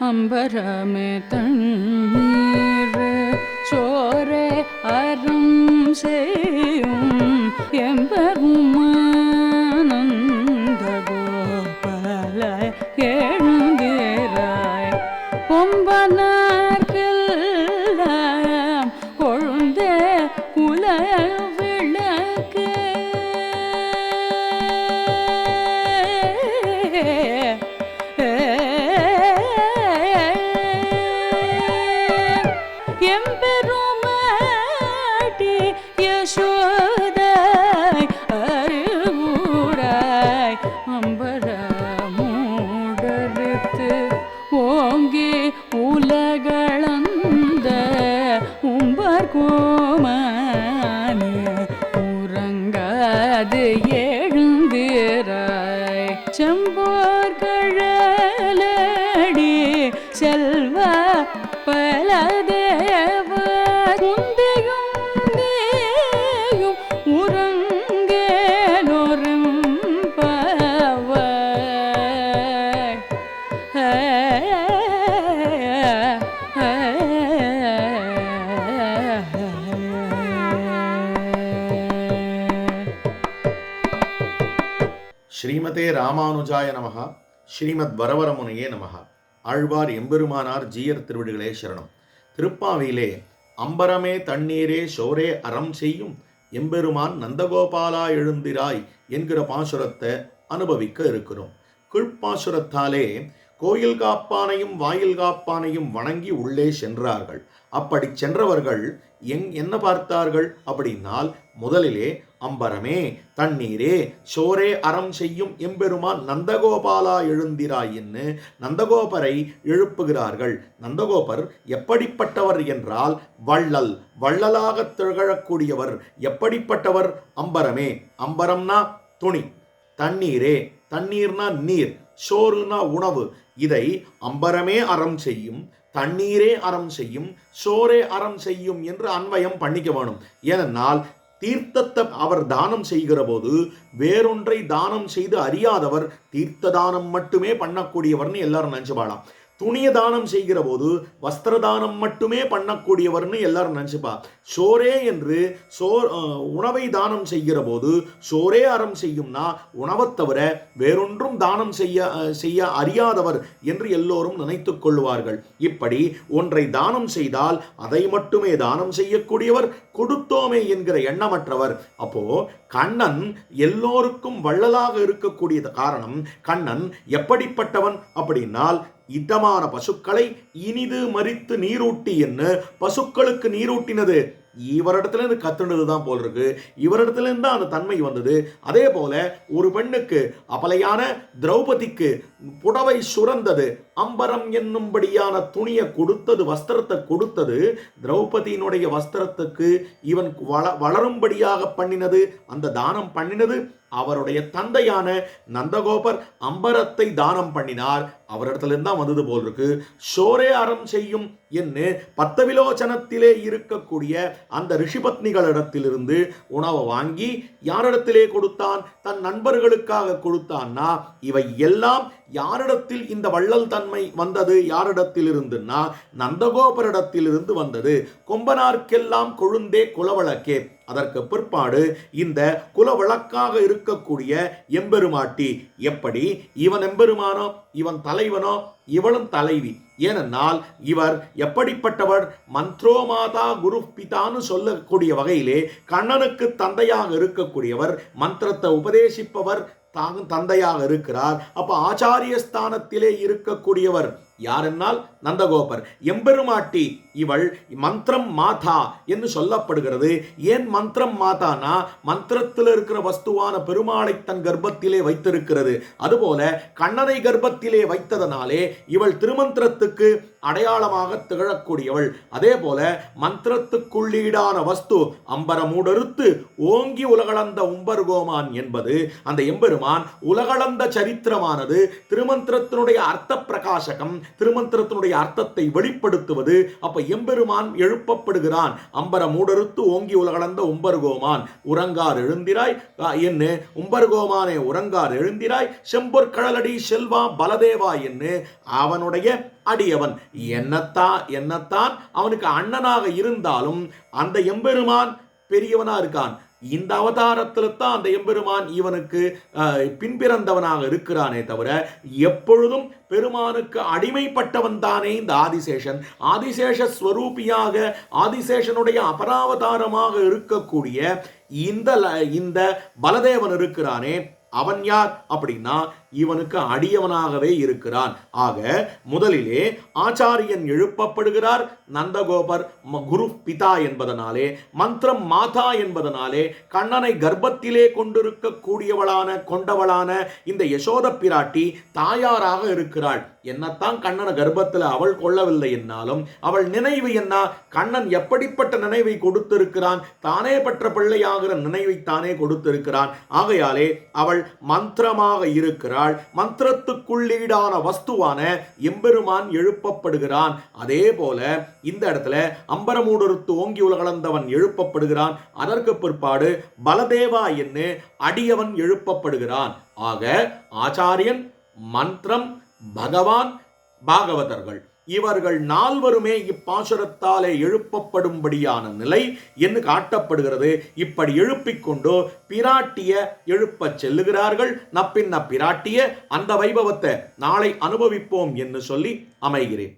அம்பரமே தண்ணீர் சோரே அறம் செய்யும் எம்பெருமானந்த கோபால எழுந்திராய். கொம்பனார்க்கெல்லாம் கொழுந்தே உல யசோதாய் அறிவுராய் அம்பர மூடறுத்து ஓங்கி உலகளந்த உம்பர் கோமா ஸ்ரீமதே ராமானுஜாய நமகா ஸ்ரீமத் வரவரமுனையே நமகா ஆழ்வார் எம்பெருமானார் ஜீயர் திருவிடுகளே சரணம். திருப்பாவிலே அம்பரமே தண்ணீரே சோரே அறம் செய்யும் எம்பெருமான் நந்தகோபாலா எழுந்திராய் என்கிற பாசுரத்தை அனுபவிக்க இருக்கிறோம். கீழ்ப்பாசுரத்தாலே கோயில் காப்பானையும் வாயில் காப்பானையும் வணங்கி உள்ளே சென்றார்கள். அப்படி சென்றவர்கள் எங் என்ன பார்த்தார்கள்? அப்படின்னால் முதலிலே அம்பரமே தண்ணீரே சோரே அறம் செய்யும் எம்பெருமான் நந்தகோபாலா எழுந்திராயின்னு நந்தகோபரை எழுப்புகிறார்கள். நந்தகோபர் எப்படிப்பட்டவர் என்றால் வள்ளல் வள்ளலாக திகழக்கூடியவர் எப்படிப்பட்டவர்? அம்பரமே அம்பரம்னா துணி தண்ணீரே தண்ணீர்னா நீர் சோறுனா உணவு இதை அம்பரமே அறம் செய்யும் தண்ணீரே அறம் செய்யும் சோரே அறம் செய்யும் என்று அன்வயம் பண்ணிக்க வேணும். ஏனென்றால் தீர்த்தத்தை அவர் தானம் செய்கிற போது வேறொன்றை தானம் செய்து அறியாதவர் தீர்த்த தானம் மட்டுமே பண்ணக்கூடியவர்னு எல்லாரும் நினைச்சுப்பாளாம் துணிய தானம் செய்கிற போது வஸ்திர தானம் மட்டுமே பண்ணக்கூடியவர்னு எல்லாரும் நினச்சிப்பா. சோரே என்று சோர் உணவை தானம் செய்கிற போது சோரே அறம் செய்யும்னா உணவை தவிர வேறொன்றும் தானம் செய்ய செய்ய அறியாதவர் என்று எல்லோரும் நினைத்து கொள்வார்கள். இப்படி ஒன்றை தானம் செய்தால் அதை மட்டுமே தானம் செய்யக்கூடியவர் கொடுத்தோமே என்கிற எண்ணமற்றவர். அப்போ கண்ணன் எல்லோருக்கும் வள்ளலாக இருக்கக்கூடிய காரணம் கண்ணன் எப்படிப்பட்டவன்? அப்படின்னால் இதமான பசுக்களை இனிது மறித்து நீரூட்டி என்ன பசுக்களுக்கு நீரூட்டினது. இவரிடத்துல இருந்து கத்துனது தான் போல் இருக்கு. இவரிடத்துல இருந்து தான் அந்த தன்மை வந்தது. அதே போல ஒரு பெண்ணுக்கு அப்பலையான திரௌபதிக்கு புடவை சுரந்தது. அம்பரம் என்னும்படியான துணியை கொடுத்தது வஸ்திரத்தை கொடுத்தது திரௌபதியினுடைய வஸ்திரத்துக்கு இவன் வள வளரும்படியாக பண்ணினது அந்த தானம் பண்ணினது அவருடைய தந்தையான நந்தகோபர் அம்பரத்தை தானம் பண்ணினார். அவரிடத்துலேருந்து தான் வந்தது போல் இருக்கு. சோரே அறம் செய்யும் என்று பத்தவிலோச்சனத்திலே இருக்கக்கூடிய அந்த ரிஷிபத்னிகளிடத்திலிருந்து உணவை வாங்கி யாரிடத்திலே கொடுத்தான்? தன் நண்பர்களுக்காக கொடுத்தான்னா இவை எல்லாம் யாரிடத்தில் இந்த வள்ளல் தன்மை வந்தது? யாரிடத்தில் இருந்துன்னா நந்தகோபரிடத்திலிருந்து வந்தது. கொம்பனார்க்கெல்லாம் கொழுந்தே குலவழக்கே. அதற்கு பிற்பாடு இந்த குலவழக்காக இருக்கக்கூடிய எம்பெருமாட்டி எப்படி? இவன் எம்பெருமானோ? இவன் தலைவனோ? இவளும் தலைவி. ஏனென்றால் இவர் எப்படிப்பட்டவர்? மந்த்ரோ மாதா குரு பிதான்னு சொல்லக்கூடிய வகையிலே கண்ணனுக்கு தந்தையாக இருக்கக்கூடியவர் மந்திரத்தை உபதேசிப்பவர் தாங்க தந்தையாக இருக்கிறார். அப்போ ஆச்சாரிய ஸ்தானத்திலே இருக்கக்கூடியவர் யாரென்னால் நந்தகோபர். எம்பெருமாட்டி இவள் மந்திரம் மாதா என்று சொல்லப்படுகிறது. ஏன் மந்திரம் மாதானா? மந்திரத்தில் இருக்கிற வஸ்துவான பெருமாளை தன் கர்ப்பத்திலே வைத்திருக்கிறது. அதுபோல கண்ணனை கர்ப்பத்திலே வைத்ததனாலே இவள் திருமந்திரத்துக்கு அடையாளமாக திகழக்கூடியவள். அதே போல மந்திரத்துக்குள்ளீடான வஸ்து அம்பரமூடறுத்து ஓங்கி உலகளந்த உம்பர்கோமான் என்பது அந்த எம்பெருமான் உலகளந்த சரித்திரமானது. திருமந்திரத்தினுடைய அர்த்த பிரகாசகம் திருமந்திரத்தினுடைய அர்த்தத்தை வெளிப்படுத்துவது. அப்ப எம்பெருமான் எழுப்பப்படுகிறான். அம்பர மூடறுத்து ஓங்கி உலகளந்த உம்பர்கோமான். உறங்கார் எழுந்திராய் அ, என்ன? உம்பர்கோமானே உறங்கார் எழுந்திராய் செம்பொற் கழலடி செல்வா பலதேவா என்று அவனுடைய அடியவன். என்னத்தான் என்னத்தான்? அவனுக்கு அண்ணனாக இருந்தாலும் அந்த எம்பெருமான் பெரியவனா இருக்கான். இந்த அவதாரத்தில் தான் அந்த எம்பெருமான் இவனுக்கு பின்பிறந்தவனாக இருக்கிறானே தவிர எப்பொழுதும் பெருமானுக்கு அடிமைப்பட்டவன் தானே இந்த ஆதிசேஷன். ஆதிசேஷ ஸ்வரூபியாக ஆதிசேஷனுடைய அபராவதாரமாக இருக்கக்கூடிய இந்த ல- இந்த பலதேவன் இருக்கிறானே. அவன் யார் அப்படின்னா இவனுக்கு அடியவனாகவே இருக்கிறான். ஆக முதலிலே ஆச்சாரியன் எழுப்பப்படுகிறார். நந்தகோபர் குரு பிதா என்பதனாலே மந்திரம் மாதா என்பதனாலே கண்ணனை கர்ப்பத்திலே கொண்டிருக்கக்கூடியவளான கொண்டவளான இந்த யசோத பிராட்டி தாயாராக இருக்கிறாள். என்னத்தான் கண்ணனை கர்ப்பத்தில் அவள் கொள்ளவில்லை என்னாலும் அவள் நினைவு என்ன? கண்ணன் எப்படிப்பட்ட நினைவை கொடுத்திருக்கிறான்? தானே பெற்ற பிள்ளையாகிற நினைவை தானே கொடுத்திருக்கிறான். ஆகையாலே அவள் மந்திரமாக இருக்கிறாள். மந்திரத்துக்குள்ளீடான வஸ்துவான எம்பெருமான் எழுப்பப்படுகிறான். அதே போல இந்த இடத்துல அம்பரமூடொருத்து ஓங்கி உலகளந்தவன் எழுப்பப்படுகிறான். அதற்கு பிற்பாடு பலதேவா என்று அடியவன் எழுப்பப்படுகிறான். ஆக ஆச்சாரியன் மந்திரம் பகவான் பாகவதர்கள். இவர்கள் நால்வருமே இப்பாசுரத்தாலே எழுப்பப்படும்படியான நிலை என்று காட்டப்படுகிறது. இப்படி எழுப்பிக் கொண்டு பிராட்டிய எழுப்பச் செல்லுகிறார்கள். நப்பின்ன பிராட்டிய அந்த வைபவத்தை நாளை அனுபவிப்போம் என்று சொல்லி அமைகிறேன்.